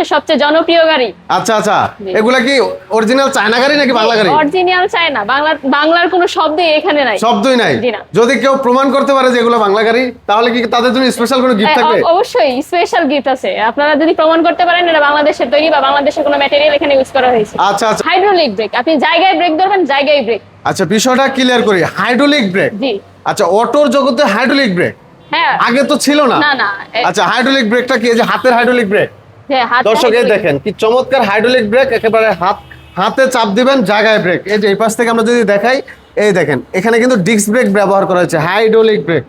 বাংলাদেশের সবচেয়ে জনপ্রিয় গাড়ি। আচ্ছা আচ্ছা। এগুলা কি অরিজিনাল চায়না গাড়ি নাকি বাংলা গাড়ি? Original China. বাংলা বাংলার কোনো শব্দই এখানে নাই। শব্দই নাই। যদি কেউ প্রমাণ করতে পারে যে এগুলো বাংলা গাড়ি তাহলে কি তাদের জন্য স্পেশাল কোনো গিফট থাকবে? অবশ্যই স্পেশাল গিফট আছে। আপনারা যদি প্রমাণ করতে পারেন এটা বাংলাদেশের তৈরি বা বাংলাদেশের কোনো ম্যাটেরিয়াল এখানে ইউজ করা হয়েছে। আচ্ছা আচ্ছা। হাইড্রোলিক ব্রেক আপনি জায়গায় ব্রেক ধরবেন জায়গায় ব্রেক আচ্ছা বিষয়টা ক্লিয়ার করি। হাইড্রোলিক ব্রেক জি। আচ্ছা অটোর জগতে হাইড্রোলিক ব্রেক হ্যাঁ। আগে তো ছিল না। না না আচ্ছা হাইড্রোলিক ব্রেকটা কি? যে হাতের হাইড্রোলিক ব্রেক যে হাতে দর্শক এই hydraulic- দেখেন কি চমৎকার হাইড্রোলিক ব্রেক একেবারে হাত হাতে চাপ দিবেন জায়গায় ব্রেক। এই যে এই পাশ থেকে আমরা যদি দেখাই এই দেখেন এখানে কিন্তু ডিস্ক ব্রেক ব্যবহার করা হয়েছে হাইড্রোলিক ব্রেক।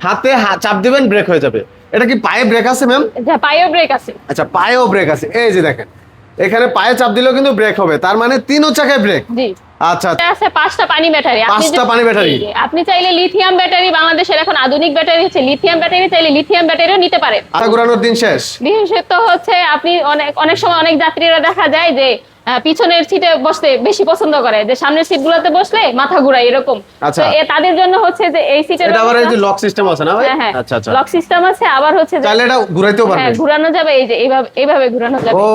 হাতে চাপ দিবেন ব্রেক হয়ে যাবে। এটা কি পায়ে ব্রেক আছে ম্যাম? হ্যাঁ পাইও ব্রেক আছে। আচ্ছা পায়েও ব্রেক আছে। এই যে দেখেন এখানে পায়ে চাপ দিলেও কিন্তু ব্রেক হবে তার মানে তিনও চাকায় ব্রেক। জি। আচ্ছা আছে পাঁচটা পানি ব্যাটারি আপনি পাঁচটা পানি ব্যাটারি? জি, জি। আপনি চাইলে লিথিয়াম ব্যাটারি বাংলাদেশের এখন আধুনিক ব্যাটারি হচ্ছে লিথিয়াম ব্যাটারি চাইলে লিথিয়াম ব্যাটারিও নিতে পারেন আটা ঘুরানোর দিন শেষ বিশেষত হচ্ছে আপনি অনেক অনেক সময় অনেক যাত্রীরা দেখা যায় যে পিছনের সিটে বসতে বেশি পছন্দ করে। যে সামনের সিট গুলোতে বসলে মাথা ঘুরায় এরকম। আচ্ছা। তাদের জন্য হচ্ছে যে এই সিটের আবার এই যে লক সিস্টেম আছে না হ্যাঁ হ্যাঁ। আচ্ছা আচ্ছা। লক সিস্টেম আছে আবার হচ্ছে চাইলে এটা ঘুরাইতেও হ্যাঁ পারবে। ঘুরানো যাবে এই যে এইভাবে এইভাবে ঘুরানো যাবে। ও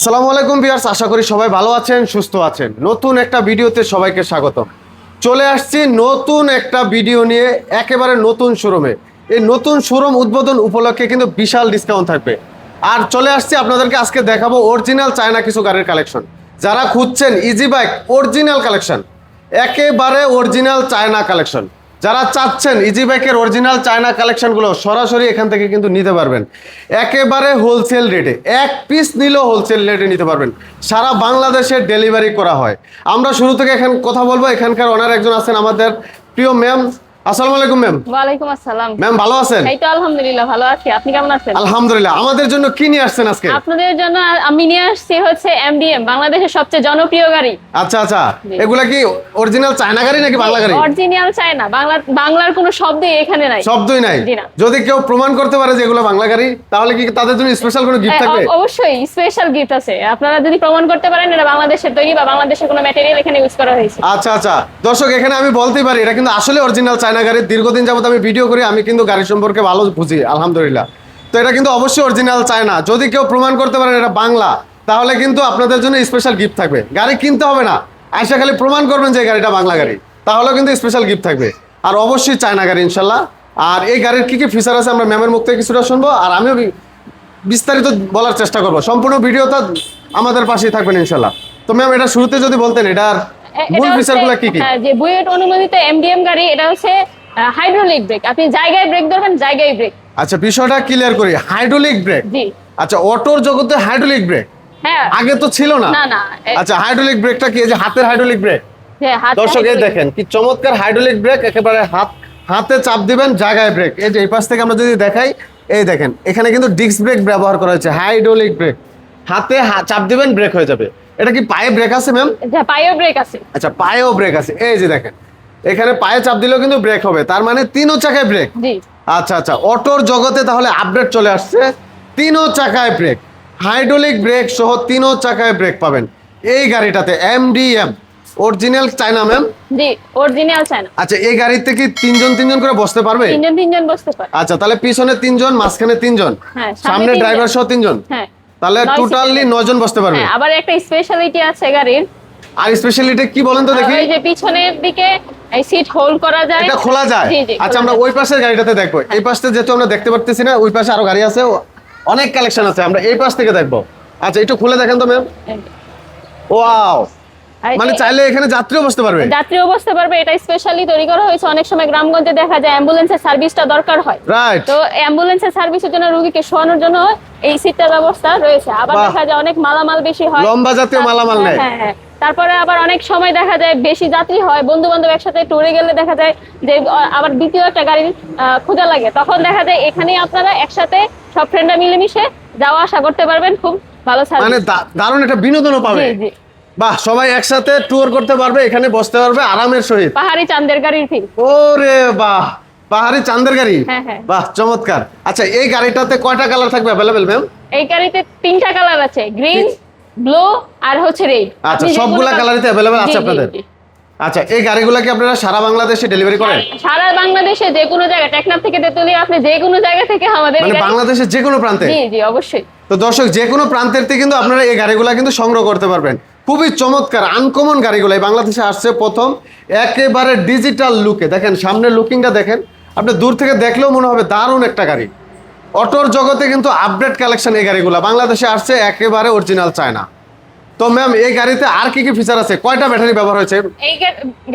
আসসালামু আলাইকুম ভিউয়ার্স আশা করি সবাই ভালো আছেন সুস্থ আছেন। নতুন একটা ভিডিওতে সবাইকে স্বাগত চলে আসছি নতুন একটা ভিডিও নিয়ে একেবারে নতুন শোরুমে এই নতুন শোরুম উদ্বোধন উপলক্ষে কিন্তু বিশাল ডিসকাউন্ট থাকবে। আর চলে আসছি আপনাদেরকে আজকে দেখাবো অরিজিনাল চায়না কিছু গাড়ির কালেকশন যারা খুঁজছেন ইজি বাইক অরিজিনাল কালেকশন একেবারে অরিজিনাল চায়না কালেকশন যারা চাচ্ছেন ইজি বাইকের অরিজিনাল চায়না কালেকশনগুলো সরাসরি এখান থেকে কিন্তু নিতে পারবেন। একেবারে হোলসেল রেটে এক পিস নিলেও হোলসেল রেটে নিতে পারবেন। সারা বাংলাদেশে ডেলিভারি করা হয়। আমরা শুরু থেকে এখান কথা বলব, এখানকার ওনার একজন আছেন আমাদের প্রিয় ম্যাম আসসালামু আলাইকুম ম্যাম ওয়ালাইকুম আসসালাম। ম্যাম ভালো আছেন? এই তো আলহামদুলিল্লাহ ভালো আছি। আপনি কেমন আছেন? আলহামদুলিল্লাহ। আমাদের জন্য কি নিয়ে আসছেন আজকে? আপনাদের জন্য আমি নিয়ে আসছি হচ্ছে এমডিএম বাংলাদেশের সবচেয়ে জনপ্রিয় গাড়ি। আচ্ছা আচ্ছা। এগুলা কি অরিজিনাল চায়না গাড়ি নাকি বাংলা গাড়ি? অরিজিনাল চায় না বাংলা বাংলার কোনো শব্দই এখানে নাই। শব্দই নাই। যদি কেউ প্রমাণ করতে পারে যে এগুলো বাংলা গাড়ি তাহলে কি তাদের জন্য স্পেশাল কোনো গিফট থাকবে? অবশ্যই স্পেশাল গিফট আছে। আপনারা যদি প্রমাণ করতে পারেন এটা বাংলাদেশের তৈরি বা বাংলাদেশের কোনো ম্যাটেরিয়াল এখানে ইউজ করা হয়েছে। আচ্ছা আচ্ছা। দর্শক এখানে আমি বলতেই পারি এটা কিন্তু আসলে অরিজিনাল চায়না গাড়ি দীর্ঘদিন যাবত আমি ভিডিও করি, আমি কিন্তু গাড়ি সম্পর্কে ভালো বুঝি, আলহামদুলিল্লাহ। তো এটা কিন্তু অবশ্যই অরিজিনাল চায়না। যদি কেউ প্রমাণ করতে পারেন এটা বাংলা, তাহলে কিন্তু আপনাদের জন্য স্পেশাল গিফট থাকবে। গাড়ি কিনতে হবে না। আইসা খালি প্রমাণ করবেন যে গাড়িটা বাংলা গাড়ি। তাহলেও কিন্তু স্পেশাল গিফট থাকবে। আর অবশ্যই চায়না গাড়ি, ইনশাল্লাহ। আর এই গাড়ির কি কি ফিচার আছে আমরা ম্যামের মুখ থেকে কিছুটা শুনব, আর আমিও বিস্তারিত বলার চেষ্টা করব। সম্পূর্ণ ভিডিওটা আমাদের পাশেই থাকবেন, ইনশাল্লাহ। তো ম্যাম এটা শুরুতে যদি বলতেন, এটার মূল ফিচারগুলো কি কি? হ্যাঁ, যে বুয়েট অনুমোদিত এমডিএম গাড়ি এটা হচ্ছে হাইড্রোলিক ব্রেক আপনি জায়গায় ব্রেক ধরবেন জায়গায় ব্রেক আচ্ছা বিষয়টা ক্লিয়ার করি। হাইড্রোলিক ব্রেক জি। আচ্ছা অটোর জগতে হাইড্রোলিক ব্রেক হ্যাঁ। আগে তো ছিল না। না না আচ্ছা হাইড্রোলিক ব্রেকটা কি? এই যে হাতের হাইড্রোলিক ব্রেক দর্শক এই দেখেন কি চমৎকার হাইড্রোলিক ব্রেক একেবারে হাত হাতে চাপ দিবেন জায়গায় ব্রেক এই যে এই পাশ থেকে আমরা যদি দেখাই এই দেখেন এখানে কিন্তু ডিস্ক ব্রেক ব্যবহার করা হয়েছে হাইড্রোলিক ব্রেক হাতে চাপ দিবেন ব্রেক হয়ে যাবে। এটা কি পায়ে ব্রেক আছে ম্যাম যে পাইও ব্রেক আছে। আচ্ছা পায়েও ব্রেক আছে। এই যে দেখেন এখানে পায়ে চাপ দিলেও কিন্তু ব্রেক হবে। তার মানে তিনও চাকায় ব্রেক জি। আচ্ছা আচ্ছা অটোর জগতে তাহলে আপডেট চলে আসছে। তিনও চাকায় ব্রেক হাইড্রোলিক ব্রেক সহ তিনও চাকায় ব্রেক পাবেন। এই গাড়িটাতে এমডিএম অরিজিনাল চায়না ম্যাম জি অরিজিনাল চায় না আচ্ছা এই গাড়িতে কি তিনজন তিনজন করে বসতে পারবে? তিনজন তিনজন বসতে পারে আচ্ছা তাহলে পিছনে তিনজন মাঝখানে তিনজন। হ্যাঁ, সামনে ড্রাইভার সহ তিনজন? হ্যাঁ। তাহলে টোটালি 9 জন বসতে পারবে। হ্যাঁ আবার একটা স্পেশালিটি আছে গাড়ির। আর স্পেশালিটি কি বলেন তো দেখি? এই যে পিছনের দিকে এই সিট হোল্ড করা যায়। এটা খোলা যায়। আচ্ছা আমরা ওই পাশের গাড়িটাতে দেখব। এই পাশে যেহেতু আমরা দেখতে পারতেছি না ওই পাশে আরও গাড়ি আছে অনেক কালেকশন আছে। আমরা এই পাশ থেকে দেখব। আচ্ছা একটু খুলে দেখেন তো ম্যাম ওয়াও মানে চাইলে এখানে যাত্রীও বসতে পারবে? যাত্রীও বসতে পারবে এটা স্পেশালি তৈরি করা হয়েছে। অনেক সময় গ্রামগঞ্জে দেখা যায় অ্যাম্বুলেন্সের সার্ভিসটা দরকার হয়। রাইট তো অ্যাম্বুলেন্সের সার্ভিসের জন্য রোগীকে শোয়ানোর জন্য এই সিটটার ব্যবস্থা রয়েছে। আবার দেখা যায় অনেক মালামাল বেশি হয়। লম্বা জাতীয় মালামাল হ্যাঁ, নেয়। হ্যাঁ হ্যাঁ তারপরে আবার অনেক সময় দেখা যায় বেশি যাত্রী হয় বন্ধু বান্ধব একসাথে ট্যুরে গেলে দেখা যায় যে আবার দ্বিতীয় একটা গাড়ির খোঁজা লাগে। তখন দেখা যায় এখানে আপনারা একসাথে সব ফ্রেন্ডরা মিলেমিশে যাওয়া আসা করতে পারবেন। খুব ভালো মানে দারুণ একটা বিনোদনও পাবে। বাহ সবাই একসাথে ট্যুর করতে পারবে এখানে বসতে পারবে আরামের সহিত। পাহাড়ি চাঁদের গাড়ির ফিল ওরে বাহ পাহাড়ি চান্দের গাড়ি? হ্যাঁ, হ্যাঁ। বাহ চমৎকার। আচ্ছা এই গাড়িটাতে কয়টা কালার থাকবে অ্যাভেলেবেল ম্যাম এই গাড়িতে তিনটা কালার আছে গ্রিন ব্লু আর হচ্ছে রেড আচ্ছা, সবগুলা কালারই তো available আছে আপনাদের? আচ্ছা এই গাড়িগুলো কি আপনারা সারা বাংলাদেশে ডেলিভারি করেন? সারা বাংলাদেশে যে কোনো জায়গায় টেকনাফ থেকে তেতুলিয়া আপনি যে কোনো জায়গা থেকে আমাদের মানে বাংলাদেশের যে কোনো প্রান্তে? জি জি অবশ্যই। তো দর্শক যে কোনো প্রান্তের থেকে কিন্তু আপনারা এই গাড়িগুলো কিন্তু সংগ্রহ করতে পারবেন। খুবই চমৎকার আনকমন গাড়িগুলো এই বাংলাদেশে আসছে প্রথম, একেবারে ডিজিটাল লুকে দেখেন, সামনের লুকিংটা দেখেন, আপনি দূর থেকে দেখলেও মনে হবে দারুণ একটা গাড়ি। অটোর জগতে কিন্তু আপডেট কালেকশন এই গাড়িগুলো। বাংলাদেশে আসছে একেবারে অরিজিনাল চায়না তো ম্যাম এই গাড়িতে আর কি কি ফিচার আছে? কয়টা ব্যাটারি ব্যবহার হয়েছে? এই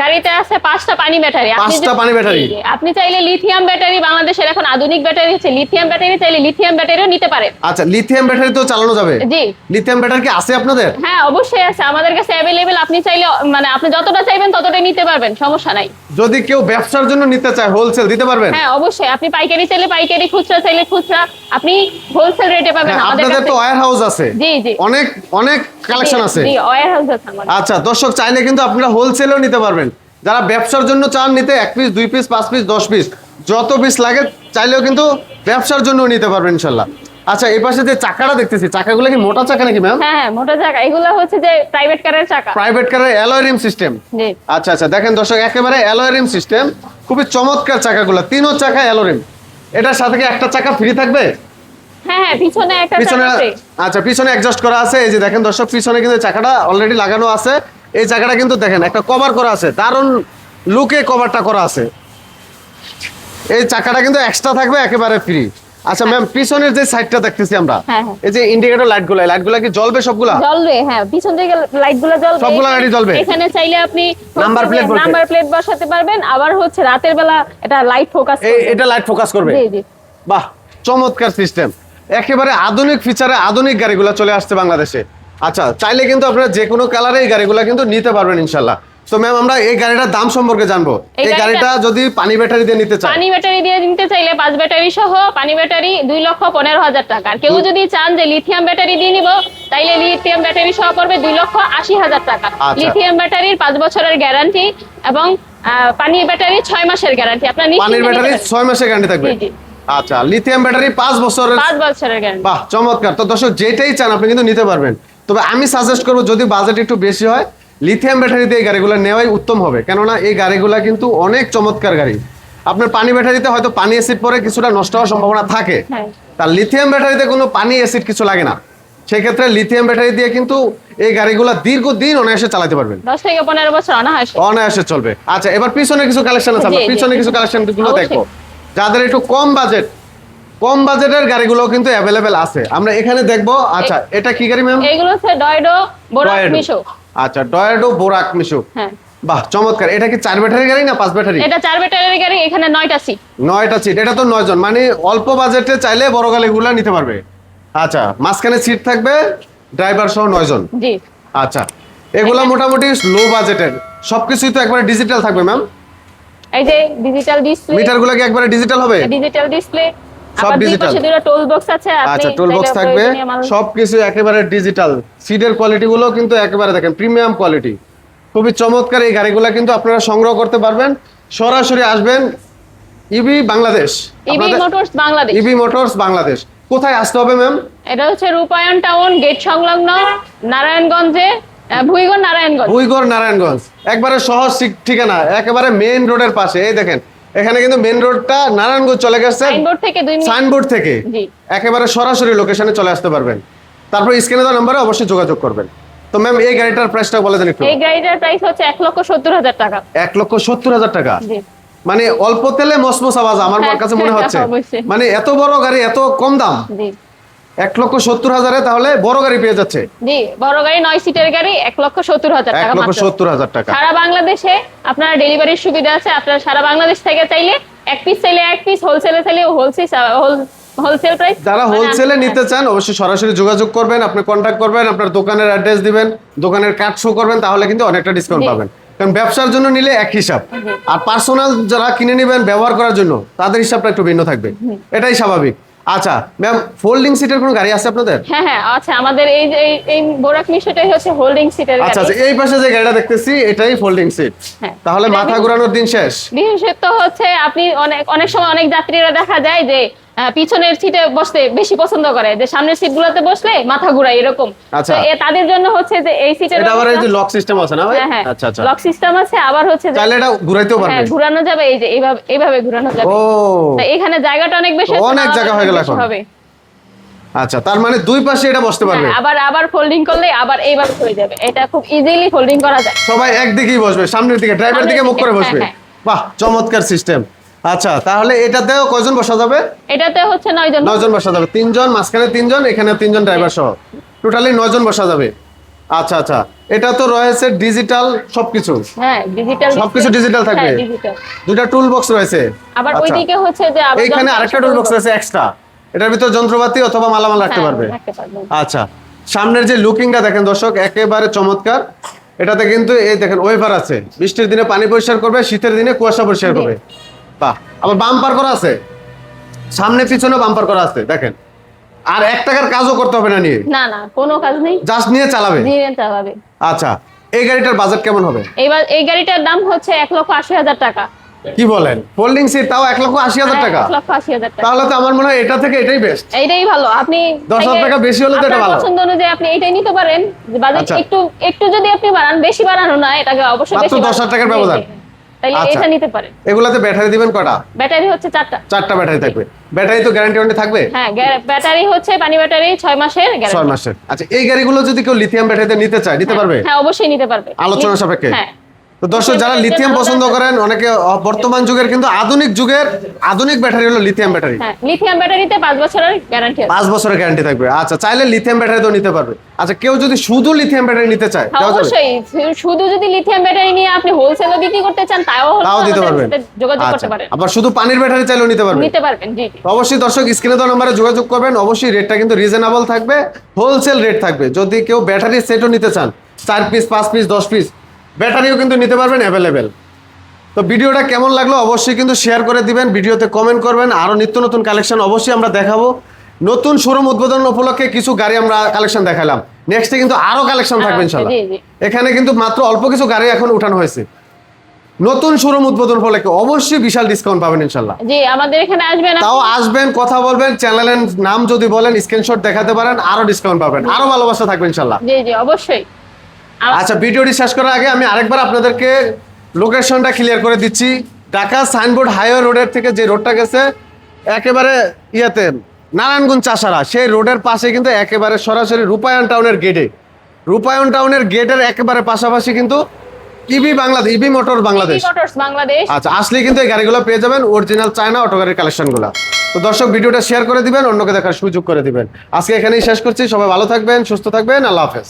গাড়িতে আছে পাঁচটা পানি ব্যাটারি আপনি পাঁচটা পানি ব্যাটারি? আপনি চাইলে লিথিয়াম ব্যাটারি বাংলাদেশের এখন আধুনিক ব্যাটারি হচ্ছে লিথিয়াম ব্যাটারি চাইলে লিথিয়াম ব্যাটারিও নিতে পারেন। আচ্ছা লিথিয়াম ব্যাটারি তো চালানো যাবে? জি। লিথিয়াম ব্যাটারি কি আছে আপনাদের? হ্যাঁ অবশ্যই আছে। আমাদের কাছে অ্যাভেলেবেল আপনি চাইলে মানে আপনি যতটা চাইবেন ততটাই নিতে পারবেন। সমস্যা নাই। যদি কেউ ব্যবসার জন্য নিতে চায় হোলসেল দিতে পারবেন? হ্যাঁ অবশ্যই। আপনি পাইকারি চাইলে পাইকারি খুচরা চাইলে খুচরা। আপনি হোলসেল রেটে পাবেন। হ্যাঁ, আমাদের আপনাদের কাছে তো ওয়্যার হাউস আছে। জি জি। অনেক অনেক কালেকশন আছে? আচ্ছা দর্শক চাইলে কিন্তু আপনারা হোলসেলেও নিতে পারবেন। যারা ব্যবসার জন্য চান নিতে এক পিস দুই পিস পাঁচ পিস দশ পিস যত পিস লাগে চাইলেও কিন্তু ব্যবসার জন্য নিতে পারবেন ইনশাল্লাহ। আচ্ছা এই পাশে যে চাকাটা দেখতেছি চাকাগুলো কি মোটা চাকা নাকি ম্যাম হ্যাঁ মোটা চাকা। এগুলো হচ্ছে যে প্রাইভেট কারের চাকা। প্রাইভেট কারের অ্যালয় রিম সিস্টেম জি। আচ্ছা আচ্ছা দেখেন দর্শক একেবারে অ্যালয় রিম সিস্টেম খুবই চমৎকার চাকাগুলো তিনও চাকা অ্যালো রিম এটার সাথে কি একটা চাকা ফ্রি থাকবে? হ্যাঁ পিছনে একটা পিছনে আচ্ছা পিছনে অ্যাডজাস্ট করা আছে। এই যে দেখেন দর্শক পিছনে কিন্তু চাকাটা অলরেডি লাগানো আছে। এই চাকাটা কিন্তু দেখেন একটা কভার করা আছে। দারুণ লুকে কভারটা করা আছে। এই চাকাটা কিন্তু এক্সট্রা থাকবে একেবারে ফ্রি আচ্ছা ম্যাম পিছনের যে সাইডটা দেখতেছি আমরা হ্যাঁ, হ্যাঁ। এই যে ইন্ডিকেটর লাইটগুলো লাইটগুলো কি জ্বলবে সবগুলা? জ্বলবে হ্যাঁ পিছন থেকে লাইটগুলো জ্বলবে। সবগুলো light জ্বলবে? এখানে চাইলে আপনি plate বলতে? নাম্বার প্লেট বসাতে পারবেন। আবার হচ্ছে রাতের বেলা এটা লাইট ফোকাস এটা লাইট ফোকাস করবে। জি জি। বাহ চমৎকার সিস্টেম একেবারে আধুনিক ফিচারে আধুনিক গাড়িগুলো চলে আসছে বাংলাদেশে। আচ্ছা চাইলে কিন্তু আপনারা যে কোনো কালারে এই গাড়িগুলো কিন্তু নিতে পারবেন ইনশাল্লাহ তো ম্যাম আমরা এই গাড়িটার দাম সম্পর্কে জানব। এই গাড়িটা যদি পানি ব্যাটারি দিয়ে নিতে চান। পানি ব্যাটারি দিয়ে নিতে চাইলে পাঁচ ব্যাটারি সহ পানি ব্যাটারি দুই লক্ষ পনেরো হাজার টাকা। আর কেউ যদি চান যে লিথিয়াম ব্যাটারি দিয়ে নিব তাইলে লিথিয়াম ব্যাটারি সহ পড়বে দুই লক্ষ আশি হাজার টাকা। আচ্ছা। লিথিয়াম ব্যাটারির পাঁচ বছরের গ্যারান্টি এবং পানি ব্যাটারি ছয় মাসের গ্যারান্টি আপনার পানির ব্যাটারি ছয় মাসের গ্যারান্টি থাকবে। আচ্ছা লিথিয়াম ব্যাটারি পাঁচ বছরের পাঁচ বছরের গ্যারান্টি বাহ চমৎকার। তো দর্শক যেটাই চান আপনি কিন্তু নিতে পারবেন। তবে আমি সাজেস্ট করব যদি বাজেট একটু বেশি হয় লিথিয়াম ব্যাটারি দিয়ে গাড়িগুলো নেওয়াই উত্তম হবে। কেননা এই গাড়িগুলো কিন্তু অনেক চমৎকার গাড়ি। আপনার পানি ব্যাটারিতে হয়তো পানি অ্যাসিড পরে কিছুটা নষ্ট হওয়ার সম্ভাবনা থাকে। তার লিথিয়াম ব্যাটারিতে কোনো পানি অ্যাসিড কিছু লাগে না। সেক্ষেত্রে লিথিয়াম ব্যাটারি দিয়ে কিন্তু এই গাড়িগুলো দীর্ঘদিন অনায়াসে চালাতে পারবেন। দশ থেকে পনেরো বছর অনাহাসে অনায়াসে চলবে। আচ্ছা এবার পিছনে কিছু কালেকশন আছে আমরা। পিছনে কিছু কালেকশনগুলো দেখব। যাদের একটু কম বাজেট কম বাজেটের গাড়িগুলো কিন্তু অ্যাভেলেবেল আছে। আমরা এখানে দেখব আচ্ছা এটা কি গাড়ি ম্যাম এইগুলো হচ্ছে ডয়ডো বোরাক মিশো আচ্ছা ডয়াডো বোরাক মিশু হ্যাঁ। বাহ চমৎকার। এটা কি চার ব্যাটারি গাড়ি না পাঁচ ব্যাটারি এটা চার ব্যাটারির গাড়ি এখানে নয়টা সিট নয়টা সিট এটা তো নয় জন মানে অল্প বাজেটে চাইলে বড় গাড়িগুলো নিতে পারবে। আচ্ছা মাঝখানে সিট থাকবে ড্রাইভার সহ নয় জন জি। আচ্ছা এগুলা মোটামুটি লো বাজেটের সবকিছুই তো একবারে ডিজিটাল থাকবে ম্যাম এই যে ডিজিটাল ডিসপ্লে মিটারগুলো কি একবারে ডিজিটাল হবে? ডিজিটাল ডিসপ্লে সব দুই দুটো টোল বক্স আছে আপনি আচ্ছা টুল বক্স থাকবে। সবকিছু একেবারে ডিজিটাল সিটের কোয়ালিটি গুলো কিন্তু একেবারে দেখেন প্রিমিয়াম কোয়ালিটি খুবই চমৎকার এই গাড়িগুলো কিন্তু আপনারা সংগ্রহ করতে পারবেন। সরাসরি আসবেন EB Bangladesh EB Motors Bangladesh EB Motors Bangladesh কোথায় আসতে হবে ম্যাম এটা হচ্ছে রূপায়ণ টাউন গেট সংলগ্ন নারায়ণগঞ্জে। ভুইগড় নারায়ণগঞ্জ। ভুইগড় নারায়ণগঞ্জ। একবারে সহজ ঠিক- ঠিকানা একেবারে মেইন রোডের পাশে। এই দেখেন এখানে কিন্তু মেইন রোডটা নারায়ণগঞ্জ চলে গেছে। সাইনবোর্ড থেকে। একেবারে সরাসরি লোকেশনে চলে আসতে পারবেন। তারপর স্ক্রিনে দেওয়া নাম্বারে অবশ্যই যোগাযোগ করবেন। তো ম্যাম এই গাড়িটার প্রাইসটা বলে দেন একটু। এই গাড়িটার প্রাইস হচ্ছে এক লক্ষ সত্তর হাজার টাকা। এক লক্ষ সত্তর হাজার টাকা? মানে অল্প তেলে মসমস আওয়াজ আমার হ্যাঁ, কাছে মনে হচ্ছে। মানে এত বড় গাড়ি এত কম দাম? এক লক্ষ সত্তর হাজারে তাহলে বড় গাড়ি পেয়ে যাচ্ছে। জি বড় গাড়ি নয় সিটের গাড়ি এক লক্ষ সত্তর হাজার টাকা লক্ষ সত্তর হাজার টাকা। সারা বাংলাদেশে আপনার ডেলিভারির সুবিধা আছে আপনারা সারা বাংলাদেশ থেকে চাইলে এক পিস চাইলে এক পিস হোলসেলে চাইলে হোলসেল হোলসেল প্রাইস যারা হোলসেলে নিতে চান অবশ্যই সরাসরি যোগাযোগ করবেন আপনি কন্ট্যাক্ট করবেন আপনার দোকানের অ্যাড্রেস দিবেন দোকানের কার্ড শো করবেন তাহলে কিন্তু অনেকটা ডিসকাউন্ট পাবেন। কারণ ব্যবসার জন্য নিলে এক হিসাব। আর পার্সোনাল যারা কিনে নেবেন ব্যবহার করার জন্য তাদের হিসাবটা একটু ভিন্ন থাকবে। এটাই স্বাভাবিক। আচ্ছা ম্যাম ফোল্ডিং সিটের কোনো গাড়ি আছে আপনাদের? হ্যাঁ হ্যাঁ আচ্ছা আমাদের এই যে এই- বোরাক মিশাটাই হচ্ছে হোল্ডিং সিটের আচ্ছা গাড়ি। আচ্ছা এই পাশে যে গাড়িটা দেখতেছি এটাই ফোল্ডিং সিট হ্যাঁ। তাহলে মাথা ঘোরানোর দিন শেষ। দিন শেষ তো হচ্ছে আপনি অনেক অনেক সময় অনেক যাত্রীরা দেখা যায় যে পিছনের সিটে বসতে বেশি পছন্দ করে। যে সামনের সিট গুলোতে বসলে মাথা ঘুরায় এরকম। আচ্ছা। তাদের জন্য হচ্ছে যে এই সিটের এটা আবার এই যে লক সিস্টেম আছে না ভাই? হ্যাঁ হ্যাঁ। আচ্ছা আচ্ছা। লক সিস্টেম আছে আবার হচ্ছে যে চাইলে এটা ঘুরাইতেও হ্যাঁ পারবে ঘুরানো যাবে এই যে এইভাবে এইভাবে ঘুরানো যাবে। ও। তো এখানে জায়গাটা অনেক বেশি অনেক জায়গা হয়ে গেল এখন। হবে। আচ্ছা তার মানে দুই পাশে এটা বসতে পারবে। হ্যাঁ, আবার আবার ফোল্ডিং করলে আবার এইভাবে হয়ে যাবে। এটা খুব ইজিলি ফোল্ডিং করা যায়। সবাই একদিকেই বসবে সামনের দিকে ড্রাইভার দিকে মুখ করে হ্যাঁ, বসবে। হ্যাঁ। বাহ চমৎকার সিস্টেম আচ্ছা তাহলে এটাতেও কয়জন বসা যাবে? এটাতে হচ্ছে নয় জন নয়জন বসা যাবে। তিনজন মাঝখানে তিনজন এখানে তিনজন ড্রাইভার সহ। টোটালি নয়জন বসা যাবে। আচ্ছা আচ্ছা। এটা তো রয়েছে ডিজিটাল সবকিছু। হ্যাঁ ডিজিটাল সবকিছু digital থাকবে? ডিজিটাল দুটা টুল বক্স রয়েছে। আবার আচ্ছা। ওইদিকে হচ্ছে যে এইখানে আরেকটা টুল বক্স আছে এক্সট্রা এটার ভিতর যন্ত্রপাতি অথবা মালামাল রাখতে হ্যাঁ, পারবে। আচ্ছা। সামনের যে লুকিংটা দেখেন দর্শক একেবারে চমৎকার। এটাতে কিন্তু এই দেখেন ওয়েভার আছে। বৃষ্টির দিনে পানি পরিষ্কার করবে শীতের দিনে কুয়াশা পরিষ্কার করবে। বাহ আবার বাম্পার করা আছে। সামনে পিছনে বাম্পার করা আছে দেখেন। আর এক টাকার কাজও করতে হবে না নিয়ে। না না কোনো কাজ নেই। জাস্ট নিয়ে চালাবে? নিয়ে চালাবে। আচ্ছা এই গাড়িটার বাজেট কেমন হবে? এইবার এই গাড়িটার দাম হচ্ছে এক লক্ষ আশি হাজার টাকা। কি বলেন? ফোল্ডিং সিট তাও এক লক্ষ আশি হাজার হ্যাঁ, টাকা? এক লক্ষ আশি হাজার টাকা। তাহলে তো আমার মনে হয় এটা থেকে এটাই বেস্ট এইটাই ভালো। আপনি দশ হাজার টাকা বেশি হলে তো এটা ভালো। পছন্দ অনুযায়ী আপনি এইটাই নিতে পারেন। বাজেট আচ্ছা। একটু একটু যদি আপনি বাড়ান বেশি বাড়ানো না এটাকে অবশ্যই বেশি 10,000 টাকার ব্যবধান। জি। তাইলে আচ্ছা। এটা নিতে পারেন। এগুলাতে ব্যাটারি দিবেন কটা? ব্যাটারি হচ্ছে চারটা। চারটা ব্যাটারি থাকবে। ব্যাটারি তো গ্যারান্টি ওয়ারেন্টি থাকবে? হ্যাঁ ব্যাটারি হচ্ছে পানি ব্যাটারি ছয় মাসের ছয় মাসের। আচ্ছা এই গাড়িগুলো যদি কেউ লিথিয়াম ব্যাটারিতে নিতে চায় নিতে পারবে? হ্যাঁ অবশ্যই নিতে পারবে। আলোচনা সাপেক্ষে? হ্যাঁ। তো দর্শক যারা লিথিয়াম পছন্দ করেন অনেকে বর্তমান যুগের কিন্তু আধুনিক যুগের আধুনিক ব্যাটারি হলো লিথিয়াম ব্যাটারি হ্যাঁ লিথিয়াম ব্যাটারিতে পাঁচ বছরের গ্যারান্টি আছে। পাঁচ বছরের গ্যারান্টি থাকবে। আচ্ছা চাইলে লিথিয়াম ব্যাটারি তো নিতে পারবে। আচ্ছা কেউ যদি শুধু লিথিয়াম ব্যাটারি নিতে চায় হ্যাঁ? অবশ্যই। শুধু যদি লিথিয়াম ব্যাটারি নিয়ে আপনি হোলসেলও বিক্রি করতে চান তাও হলো তাও দিতে পারবেন। যোগাযোগ আচ্ছা করতে পারেন। আবার শুধু পানির ব্যাটারি চাইলেও নিতে পারবেন। নিতে পারবেন জি জি। অবশ্যই দর্শক স্ক্রিনে দেওয়া নম্বরে যোগাযোগ করবেন। অবশ্যই রেটটা কিন্তু রিজনেবল থাকবে। হোলসেল রেট থাকবে। যদি কেউ ব্যাটারি সেটও নিতে চান চার পিস পাঁচ পিস দশ পিস ব্যাটারিও কিন্তু নিতে পারবেন অ্যাভেলেবেল তো ভিডিওটা কেমন লাগল অবশ্যই কিন্তু শেয়ার করে দিবেন ভিডিওতে কমেন্ট করবেন আরও নিত্য নতুন কালেকশন অবশ্যই আমরা দেখাবো। নতুন শোরুম উদ্বোধন উপলক্ষে কিছু গাড়ি আমরা কালেকশন দেখালাম। নেক্সটে কিন্তু আরও কালেকশন থাকবে আচ্ছা, জি। এখানে কিন্তু মাত্র অল্প কিছু গাড়ি এখন উঠানো হয়েছে। নতুন শোরুম উদ্বোধন উপলক্ষে অবশ্যই বিশাল ডিসকাউন্ট পাবেন ইনশাল্লাহ। জি আমাদের এখানে আসবেন তাও আসবেন কথা বলবেন চ্যানেলের নাম যদি বলেন স্ক্রিনশট দেখাতে পারেন আরও ডিসকাউন্ট পাবেন আরও ভালোবাসা থাকবে ইনশাল্লাহ। জি জি অবশ্যই। আচ্ছা ভিডিওটি শেষ করার আগে আমি আরেকবার আপনাদেরকে লোকেশনটা ক্লিয়ার করে দিচ্ছি। ঢাকা সাইনবোর্ড হাইওয়ে রোডের থেকে যে রোডটা গেছে একেবারে ইয়েতে নারায়ণগঞ্জ চাষারা সেই রোডের পাশে কিন্তু একেবারে সরাসরি রূপায়ণ টাউনের গেটে রূপায়ণ টাউনের গেটের একেবারে পাশাপাশি কিন্তু EB Bangladesh EB motor Bangladesh. Bangladesh. আচ্ছা আসলে কিন্তু এই গাড়িগুলো পেয়ে যাবেন অরিজিনাল চায়না অটো গাড়ির কালেকশনগুলো তো দর্শক ভিডিওটা শেয়ার করে দিবেন অন্যকে দেখার সুযোগ করে দিবেন। আজকে এখানেই শেষ করছি সবাই ভালো থাকবেন সুস্থ থাকবেন আল্লাহ হাফেজ।